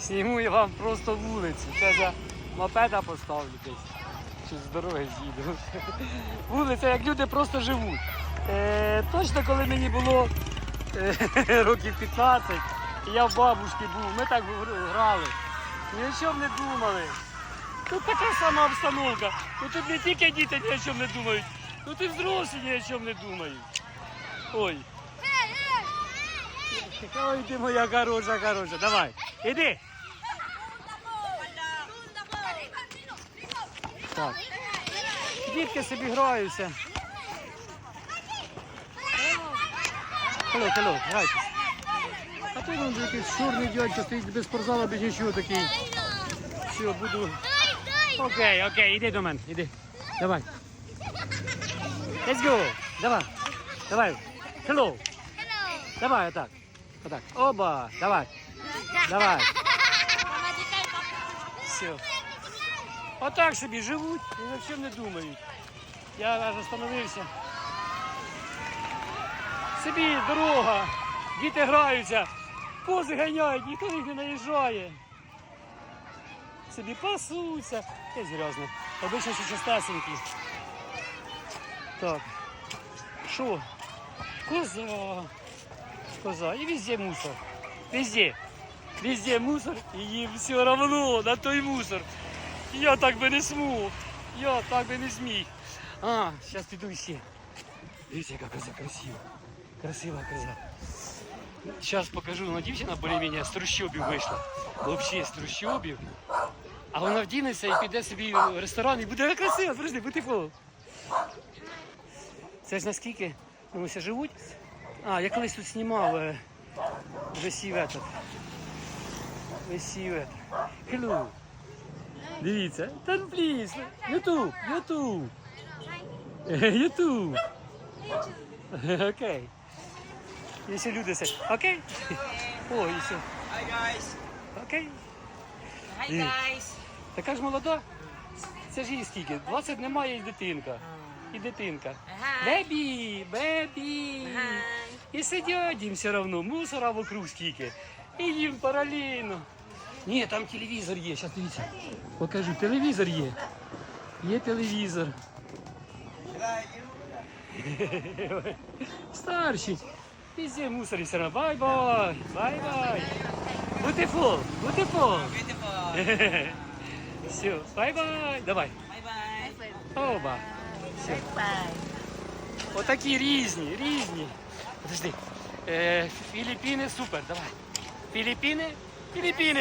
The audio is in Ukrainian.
Сніму я вам просто вулицю. Це я мопеда поставлю десь. Чи з дороги з'їду. Вулиця, як люди просто живуть. Е, точно, коли мені було е, років 15, я в бабушки був, ми так грали. Ні о чому не думали. Тут така сама обстановка. Ну тут не тільки діти ні о чому не думають, тут і взрослі ні о чому не думають. Ой. Ой, ти моя хороша, хороша. Давай, іди. Так. Дітки собі граються. Хелло, хелло, грайтесь. А ти вон якийсь чорний дядько стоїть без спортзала, без нічого такий. Все, буду. Окей, окей, іди до мене, іди. Давай. Let's go. Давай. Давай. Hello. Давай, отак. Отак. Оба. Давай. Давай. Все. Отак собі живуть і в не думають. Я аж остановився. Собі дорога, діти граються, кози ганяють, ніхто їх не наїжджає. Собі пасуться. Десь грязно. Обично всі чистесенькі. Так. Що? Коза. Коза. І везде мусор. Везде. Везде мусор, і їм все равно на той мусор. Я так би не смог. Я так би не зміг. А, зараз піду ще. Дивіться, яка коза красива. Красива коза. Зараз покажу, вона дівчина більш-менш з трущобів вийшла. Взагалі з трущобів. А вона вдінеться і піде собі в ресторан і буде красиво, подожди, буде тепло. Це ж наскільки ну, живуть. А, я колись тут знімав е, висів этот. Этот. Hello. Дивіться. Ну, пліз. Ютуб, Ютуб. Ютуб. Окей. Якщо люди все. Окей? О, і все. Hi guys. Окей. Hi guys. Така ж молода. Це ж їй скільки? 20 немає і дитинка. І дитинка. Бебі, бебі. І сидять їм все одно, мусора вокруг скільки. І їм паралельно. Ні, там телевізор є, зараз дивіться. Покажу, телевізор є. Є телевізор. Старші. Везде мусор і все одно. Бай-бай, бай-бай. Beautiful, beautiful. Beautiful. Все, бай-бай. Давай. Bye bye. Оба. Все. Отакі різні, різні. Подожди. Е, Філіппіни супер, давай. Філіппіни, Філіппіни.